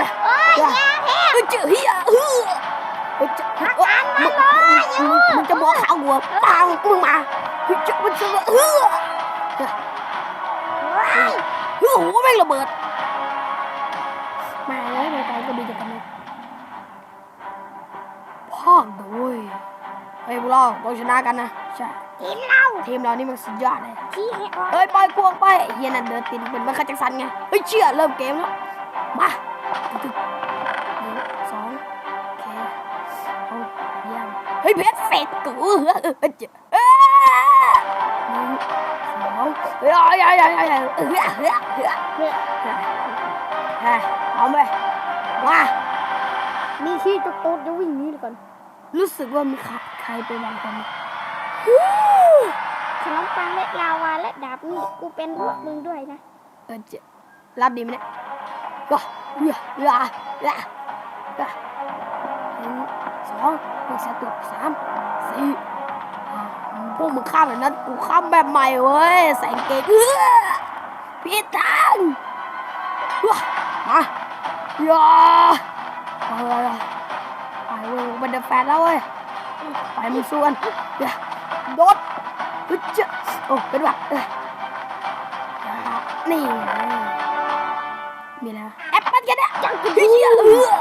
ฮียเฮ้อเฮ้ยจะเฮ้ยเอ้ยมึงมึงมึงมึงจะบอกข่าวหัวปังมึงมาเฮ้ยจะมันจะเฮ้อว้ายเฮ้ยโอ้โหแม่งระเบิด มาเลยมาไปก็มีแต่กันเลยพากโดยเฮ้ยพวกเราต้องชนะกันนะใช่ทีมเราทีมเรานี่มันสุดยอดเลยที่ให้ออกเฮ้ยปล่อยพวกไปเฮียนั่นเดินติดเป็นมันคัดจักสันไงเฮ้ยเชื่อเริ่มเกมแล้วมา ตึ๊ดหนึ่งสองโอเคเอาเยี่ยมเฮ้ยเพชรเสร็จกูเออเออเออเจ้าเอ้ยหนึ่งสองเฮ้ยเอาอย่าอย่าอย่าอย่าเออเออเออเออเฮ้ยเอาไปมามีที่ตุ๊กตุ๊กจะวิ่งนี้ก่อนรู้สึกว่ามีใครใครไปบางคนขนมปังและลาวาและดาบนี่กูเป็นพวกมึงด้วยนะเออเจ้ารับดีไหมเนี่ยว้ เฮ้ยเฮ้ยเฮ้ยเฮ้ยหนึ่งสองหนึ่งสามตัวสามสี่ห้าพวกมึงข้ามแบบนั้นกูข้ามแบบใหม่เว้ยใส่กางเกงเอื้อพี่ตังว้ามาอย่าไปเลยไปเว้ยบันเดอร์แฟนแล้วเว้ยไปมึงส่วนอย่าโดดฮึดจะโอ้เป็นแบบเอ้ยนี่มีแล้ว แอปเปิ้ลกันเนี่ยจังกูเหี้ย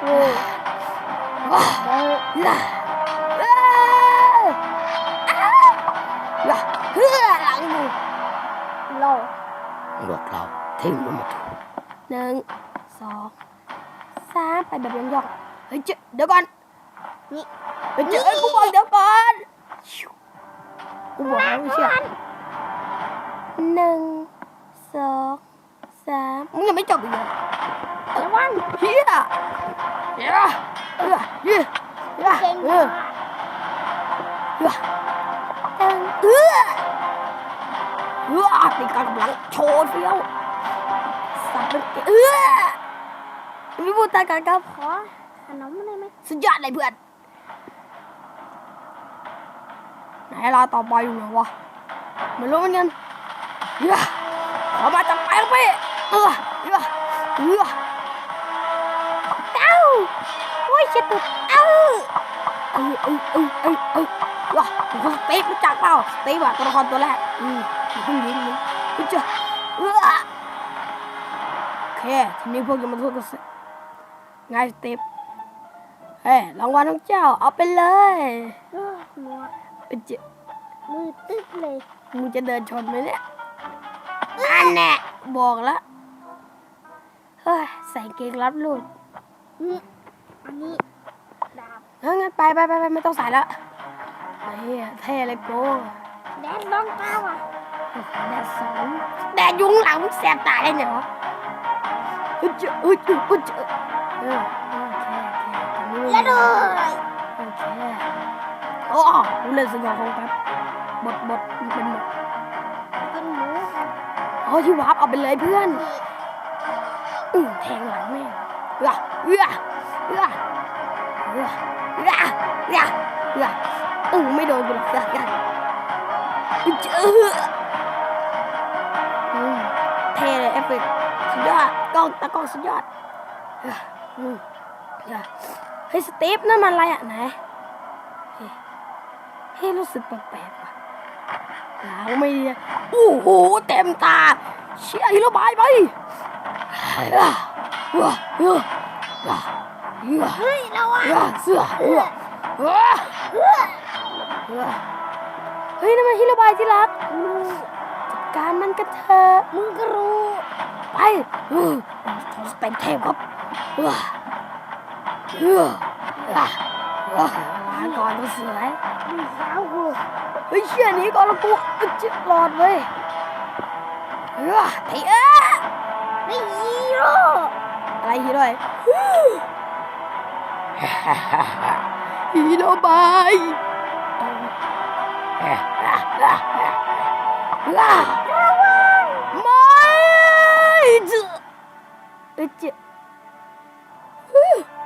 เอื้อโอ้ว้าเออล่ะเอ้ยอ้าวล่ะเฮือหลังมึงโลพวกเราทิ้งมันมาถูกหนึ่งสองสามไปแบบย่องๆเฮ้ยเจ๊เดี๋ยวก่อนนี่เฮ้ยเจ๊เอ้ยกูบอกเดี๋ยวก่อนชิวกูบอกแล้วไม่เชื่อหนึ่งสอง สามมึงยังไม่จบอีกเหรอระวังเฮียเฮียเฮียเฮียเฮียเก่งเอมาอกเฮือเอิงเฮือเฮือในการกำลังโชว์เฟี้ยวสับเป็นเกเฮือไม่พูดตากันครับขอขนมได้ไหมสุดยอดเลยเพื่อน ไหนเราต่อไปอยู่ไหนวะไม่รู้เหมือนกันเฮือขอมาจากไปแล้วพี่ เออเฮือเฮือเอ้าโอ้ยเจะตุกเอ้าเอ้ยเอ้ยเอ้ยเอ้ยเอ้ยว้าผมก็สเตปรู้จักเปล่าสเตปอะตัวละครตัวแรกอืมอย่าเพิ่งยิงเลยเฮ้ยเจ้าเออโอเคทีนี้พวกจะมาสู้กันสิไงสเตปเฮ้ยรางวัลของเจ้าเอาไปเลยเออหมวกเฮ้ยเจ้ามือตึ๊บเลยมึงจะเดินชนไหมเนี่ยอันแน่บอกแล้ว เฮ้ยใส่เกงรับลูกอืมอันนี้ดาบงั้นงั้นไปไปไปไปไม่ต้องใส่แล้วเฮ้ยเท่เลยโก้แดนลองเท้าอะแดดสองแดดยุงหลังแสบตาได้เนี่ยเหรอเฮ้ยเจ้าเฮ้ยเจ้าเฮ้ยเจ้าเออโอเคโอเคตรงนี้แล้วด้วยโอเคโอ้กูเล่นสงของแป๊บบทบทมันเป็นบทกินหมูกันอ๋อที่วาร์ปเอาไปเลยเพื่อน อือแทงหลังแม่เอื้อเอื้อเอื้อเอื้อเอื้อเอื้อเอื้ออือไม่โดนกูหรอกเอื้อเอื้อเจ้อืมเท่เลยเอฟเฟกต์สุดยอดกล้องตากล้องสุดยอดเอื้อเอื้อเฮ้ยสเตปนั่นมันอะไรอะไหนเฮ้ยรู้สึกแปลกๆว่ะหลังไม่ดีอะโอ้โหเต็มตา เชี่ยฮิโรบายไป เอื้อเอื้อเอื้อเอื้อเอื้อเฮ้ยระวังเอื้อเสื้อเอื้อเฮ้ยนั่นมันฮิโรบายที่รักจัดการมันกันเถอะมึงก็รู้ ไปเออขอสเต็ปเทพครับเอื้อเอื้อเอื้อเอื้อลาก่อนตัวสวยสาวกูเฮ้ยเชี่ยหนี้ก่อนละกูจิหลอดเว้ยเอื้อไอ้เอ้อ ไม่ฮีโร่อะไรฮีโร่ฮีโร่บายไม่จะเอ้ยจะ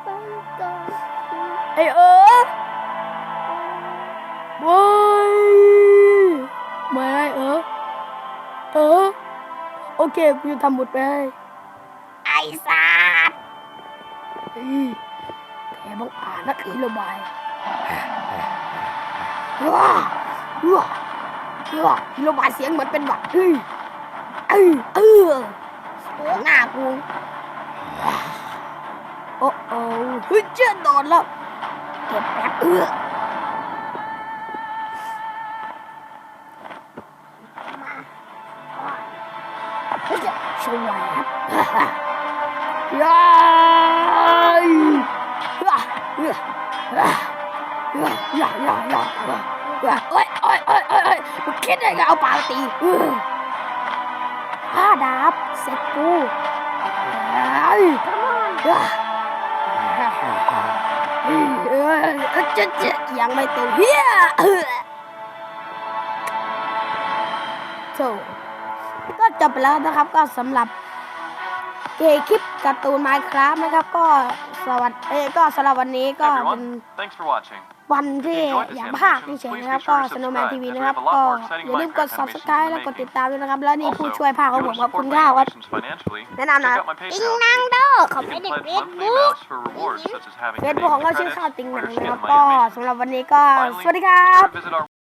ปังก่อนไอเออไอเคกูจะทำหมดไปให้ไอ้สัตว์บังอาจนักเอ๋ระบายว้าว้าว้าระบายเสียงเหมือนเป็นหวัดเอ้ยเอ้ยเออหน้ากูโอ้โอ้เฮ้ยเจ้าโดนแล้วเก็บแป๊บเออ ยาโอ้ยโอ้ยโอ้ยโอ้ยโอ้ยคิดได้ไงเอาปาตีห้าดาบเสร็จกูเฮ้ยจะจะยังไม่ตัวเฮียโธ่ ก็จบไปแล้วนะครับก็สำหรับเกย์คลิปการ์ตูนไมค์ครับนะครับ ก็สวัสดีเอ้ยก็สำหรับวันนี้ก็ Hey เป็น everyone, thanks for watching. วันที่อยากภาคเฉยๆนะครับก็สโนว์แมนทีวีนะครับก็อย่าลืมกด subscribe และกดติดตามด้วยนะครับ แล้วนี่ผู้ช่วยภาคของผมครับคุณข้าวครับแนะนำนะติงนางโดเขาไม่ได้เฟซบุ๊กเฟซบุ๊กของเราชื่อข้าวติงหนังนะครับก็สำหรับวันนี้ก็สวัสดีครับ Visit our